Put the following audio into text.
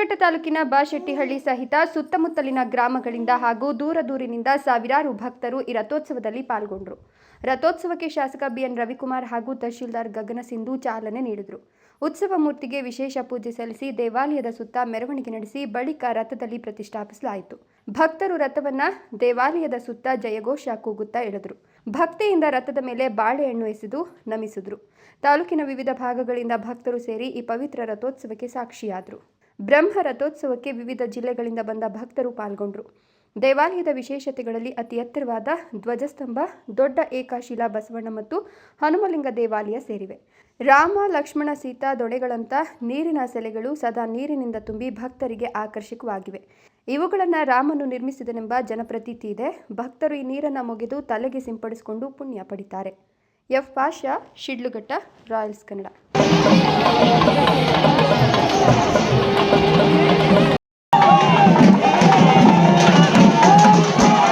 ಶಿಡ್ಲಘಟ್ಟ ತಾಲೂಕಿನ ಬಾಶೆಟ್ಟಿಹಳ್ಳಿ ಸಹಿತ ಸುತ್ತಮುತ್ತಲಿನ ಗ್ರಾಮಗಳಿಂದ ಹಾಗೂ ದೂರ ದೂರಿನಿಂದ ಸಾವಿರಾರು ಭಕ್ತರು ಈ ರಥೋತ್ಸವದಲ್ಲಿ ಪಾಲ್ಗೊಂಡರು. ರಥೋತ್ಸವಕ್ಕೆ ಶಾಸಕ ಬಿಎನ್ ರವಿಕುಮಾರ್ ಹಾಗೂ ತಹಶೀಲ್ದಾರ್ ಗಗನ ಸಿಂಧು ಚಾಲನೆ ನೀಡಿದರು. ಉತ್ಸವ ಮೂರ್ತಿಗೆ ವಿಶೇಷ ಪೂಜೆ ಸಲ್ಲಿಸಿ ದೇವಾಲಯದ ಸುತ್ತ ಮೆರವಣಿಗೆ ನಡೆಸಿ ಬಳಿಕ ರಥದಲ್ಲಿ ಪ್ರತಿಷ್ಠಾಪಿಸಲಾಯಿತು. ಭಕ್ತರು ರಥವನ್ನ ದೇವಾಲಯದ ಸುತ್ತ ಜಯಘೋಷ ಕೂಗುತ್ತಾ ಎಳೆದರು ಭಕ್ತಿಯಿಂದ ರಥದ ಮೇಲೆ ಬಾಳೆಹಣ್ಣು ಎಸೆದು ನಮಿಸಿದ್ರು. ತಾಲೂಕಿನ ವಿವಿಧ ಭಾಗಗಳಿಂದ ಭಕ್ತರು ಸೇರಿ ಈ ಪವಿತ್ರ ರಥೋತ್ಸವಕ್ಕೆ ಸಾಕ್ಷಿಯಾದರು. ಬ್ರಹ್ಮ ರಥೋತ್ಸವಕ್ಕೆ ವಿವಿಧ ಜಿಲ್ಲೆಗಳಿಂದ ಬಂದ ಭಕ್ತರು ಪಾಲ್ಗೊಂಡರು. ದೇವಾಲಯದ ವಿಶೇಷತೆಗಳಲ್ಲಿ ಅತಿ ಎತ್ತರವಾದ ಧ್ವಜಸ್ತಂಭ, ದೊಡ್ಡ ಏಕಶಿಲಾ ಬಸವಣ್ಣ ಮತ್ತು ಹನುಮಲಿಂಗ ದೇವಾಲಯ ಸೇರಿವೆ. ರಾಮ, ಲಕ್ಷ್ಮಣ, ಸೀತಾ ದೊಡೆಗಳಂಥ ನೀರಿನ ಸೆಲೆಗಳು ಸದಾ ನೀರಿನಿಂದ ತುಂಬಿ ಭಕ್ತರಿಗೆ ಆಕರ್ಷಕವಾಗಿವೆ. ಇವುಗಳನ್ನು ರಾಮನು ನಿರ್ಮಿಸಿದನೆಂಬ ಜನಪ್ರತೀತಿ ಇದೆ. ಭಕ್ತರು ಈ ನೀರನ್ನು ಮುಗಿದು ತಲೆಗೆ ಸಿಂಪಡಿಸಿಕೊಂಡು ಪುಣ್ಯ ಪಡಿತಾರೆ. ಎಫ್. ಪಾಷಾ, ಶಿಡ್ಲುಘಟ್ಟ, ರಾಯಲ್ಸ್ ಕನ್ನಡ.